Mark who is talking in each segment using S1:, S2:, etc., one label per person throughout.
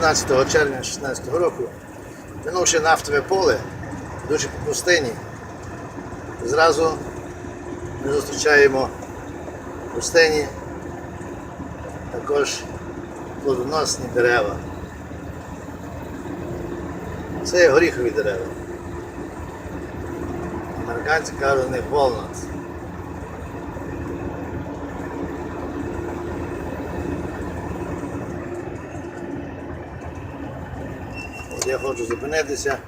S1: 15 червня 2016 року, минувши нафтове поле, йдучи по пустині, зразу ми зустрічаємо в пустині також плодоносні дерева. Це горіхові дерева. Американці кажуть, вони walnut. Я хочу зупинитися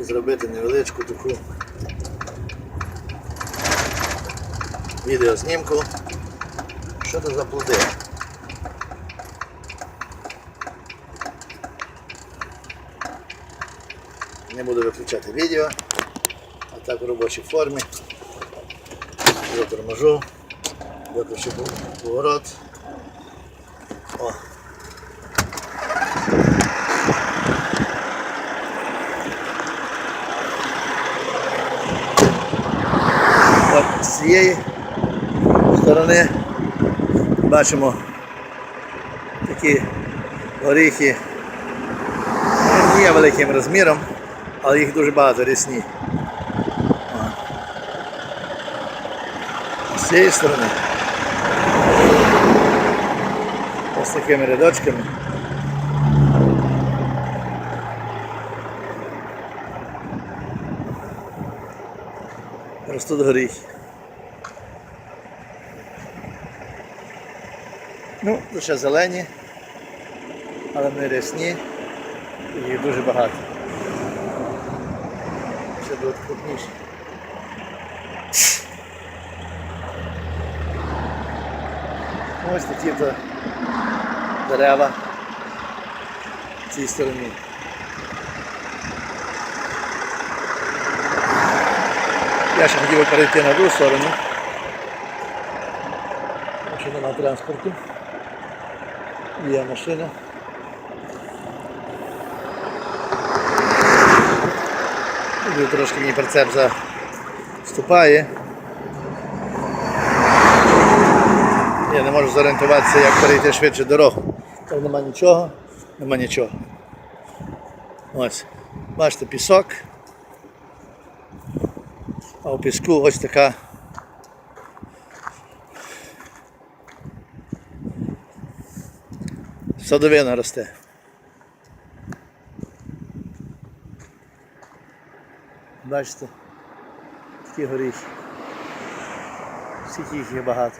S1: і зробити невеличку таку відеознімку. Що це за плоди? Не буду виключати відео, а так в робочій формі. Я торможу, виключу поворот. О. От з цієї сторони бачимо такі горіхи. Не є великим розміром, але їх дуже багато рісні. З цієї сторони. Ось такими рядочками. Ростуть горіхи. Ну, лише зелені, але вони рясні і їх дуже багато. Ще будуть крупніші. Ось такі то дерева в цій стороні. Я ще хотів перейти на ту сторону. Ще нема транспорту. Є машина. Тут трошки мені прицеп заступає. Я не можу зорієнтуватися, як перейти швидше дорогу. Там нема нічого, нема нічого. Ось. Бачите, пісок. А у піску ось така садовина росте. Бачите, такі горіхи. Скільки їх є багато.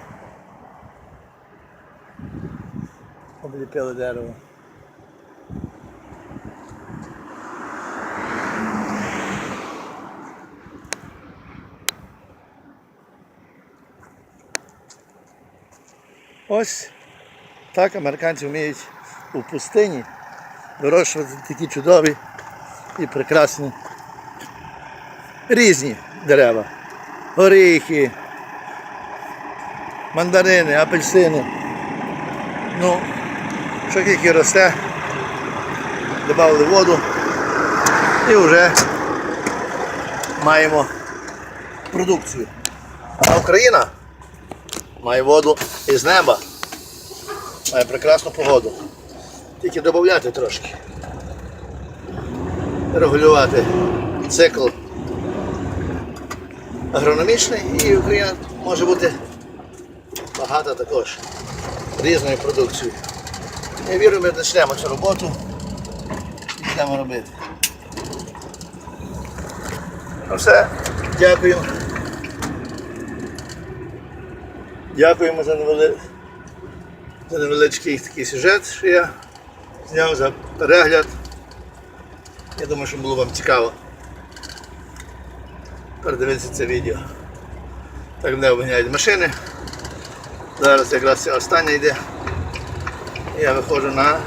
S1: Обліпили дерево. Ось так американці вміють у пустині вирощувати такі чудові і прекрасні різні дерева. Горіхи, мандарини, апельсини. Ну, що тільки росте, додали воду і вже маємо продукцію. А Україна має воду із неба, має прекрасну погоду. Тільки додати трошки. Регулювати цикл агрономічний і Україна може бути багата також різною продукцією. Я вірю, ми почнемо цю роботу і будемо робити. Ну все, дякую. Дякуємо за невеличкий такий сюжет, що я зняв за перегляд. Я думаю, що було вам цікаво передивитися це відео. Так мене обганяють машини. Зараз якраз ця остання йде. Я виходжу на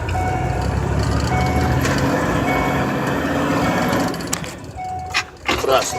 S1: трасу.